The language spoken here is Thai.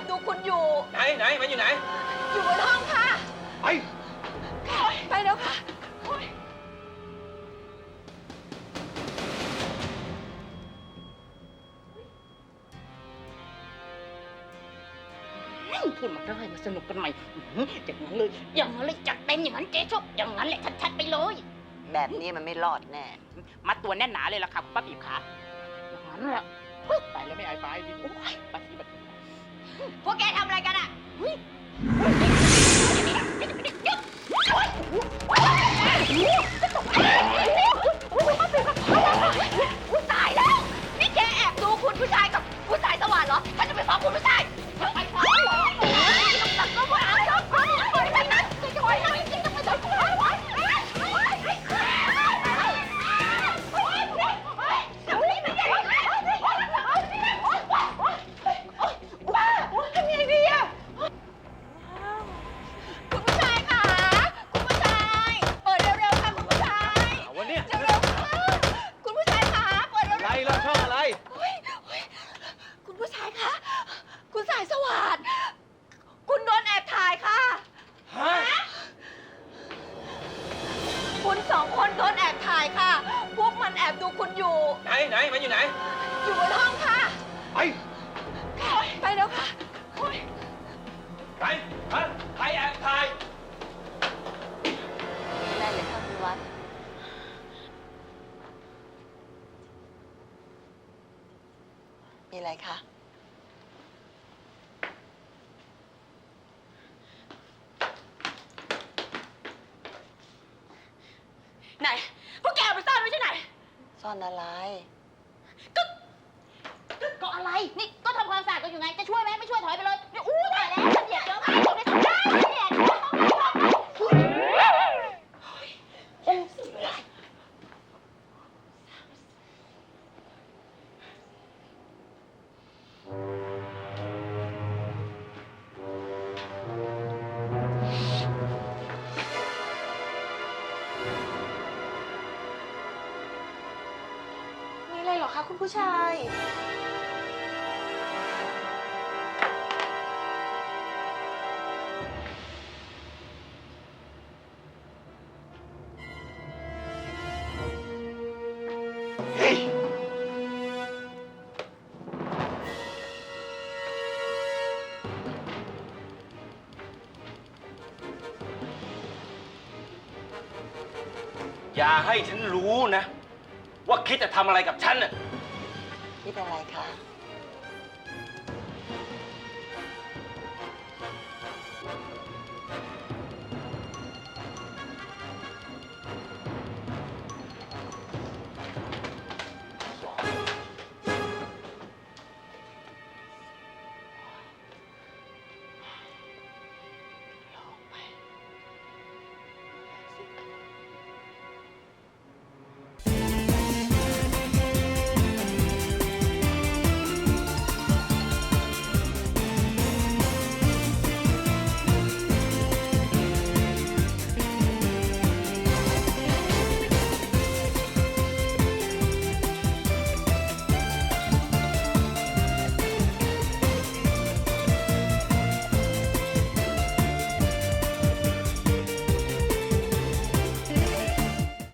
อบดูคุณอยู่ ไหนไหนมันอยู่ไหน อยู่บนห้องค่ะ ไป ไปแล้วค่ะ พูดมาได้มาสนุกกันใหม่อื้อหืออย่างนั้นเลย อย่างนั้นเลยจัดเต็มอย่างนั้นเจ๊ชอบอย่างนั้นแหละชัดๆไปเลย แบบนี้มันไม่รอดแน่ มัดตัวแน่นหนาเลยล่ะค่ะคุณป้าปีบขาอย่างนั้นแหละเฮ้ยไปแล้วไม่อายไปดิโอ้ยไปสิไปสิ พวกแกทำอะไรกันอะ ไหนไหนมันอยู่ไหน อยู่บนห้องค่ะ ไป ไปแล้วค่ะใครฮะใครแอบถ่าย ได้เลยค่ะคุณวัด มีอะไรคะ ไหน พวกแกเอาไปซ่อนไว้ที่ไหนซ่ อนอะไรก็อะไร นี่ก็ทำความสะอาดกันอยู่ไง จะช่วยไหมไม่ช่วยถอยไปเลยนี่อู้ตายแล้ว มีอะไรหรอคะคุณผู้ชายเฮ้ยอย่าให้ฉันรู้นะ ว่าคิดจะทำอะไรกับฉันน่ะ คิดอะไรคะ